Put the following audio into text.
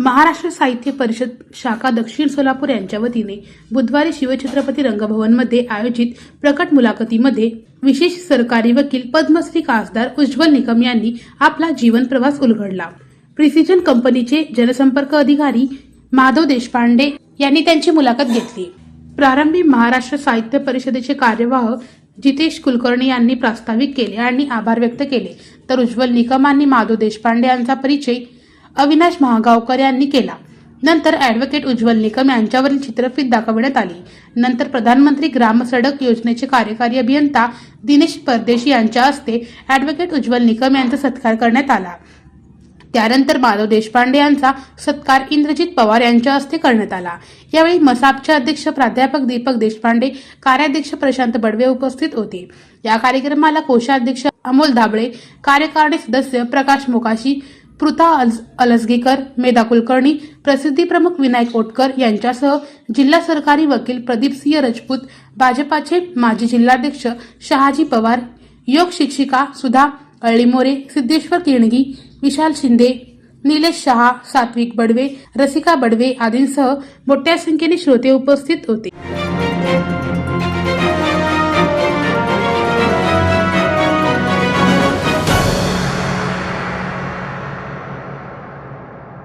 महाराष्ट्र साहित्य परिषद शाखा दक्षिण सोलापूर यांच्या वतीने बुधवारी शिवछत्रपती रंगभवनमध्ये आयोजित प्रकट मुलाखतीमध्ये विशेष सरकारी वकील पद्मश्री खासदार उज्ज्वल निकम यांनी आपला जीवन प्रवास उलगडला. प्रिसिजन कंपनीचे जनसंपर्क अधिकारी माधव देशपांडे यांनी त्यांची मुलाखत घेतली. प्रारंभी महाराष्ट्र साहित्य परिषदेचे कार्यवाह जितेश कुलकर्णी यांनी प्रास्ताविक केले आणि आभार व्यक्त केले. तर उज्ज्वल निकमांनी माधव देशपांडे यांचा परिचय अविनाश महागावकर यांनी केला. नंतर ॲडव्होकेट उज्ज्वल निकम यांच्यावरील चित्रफित दाखवण्यात आली. नंतर प्रधानमंत्री ग्राम सडक योजनेचे कार्यकारी अभियंता दिनेश परदेशी यांच्या हस्ते ॲडव्होकेट उज्ज्वल निकम यांचा सत्कार करण्यात आला. त्यानंतर माधव देशपांडे यांचा सत्कार इंद्रजित पवार यांच्या हस्ते करण्यात आला. यावेळी मसापचे अध्यक्ष प्राध्यापक दीपक देशपांडे कार्याध्यक्ष प्रशांत बडवे उपस्थित होते. या कार्यक्रमाला कोषाध्यक्ष अमोल धाबळे कार्यकारिणी सदस्य प्रकाश मोकाशी पृथा अल्स- अलसगीकर मेधा कुलकर्णी प्रसिद्धी प्रमुख विनायक ओटकर यांच्यासह जिल्हा सरकारी वकील प्रदीपसिंह राजपूत भाजपाचे माजी जिल्हाध्यक्ष शहाजी पवार योग शिक्षिका सुधा अळीमोरे सिद्धेश्वर किणगी विशाल शिंदे निलेश शहा सात्विक बडवे रसिका बडवे आदींसह मोठ्या संख्येने श्रोते उपस्थित होते.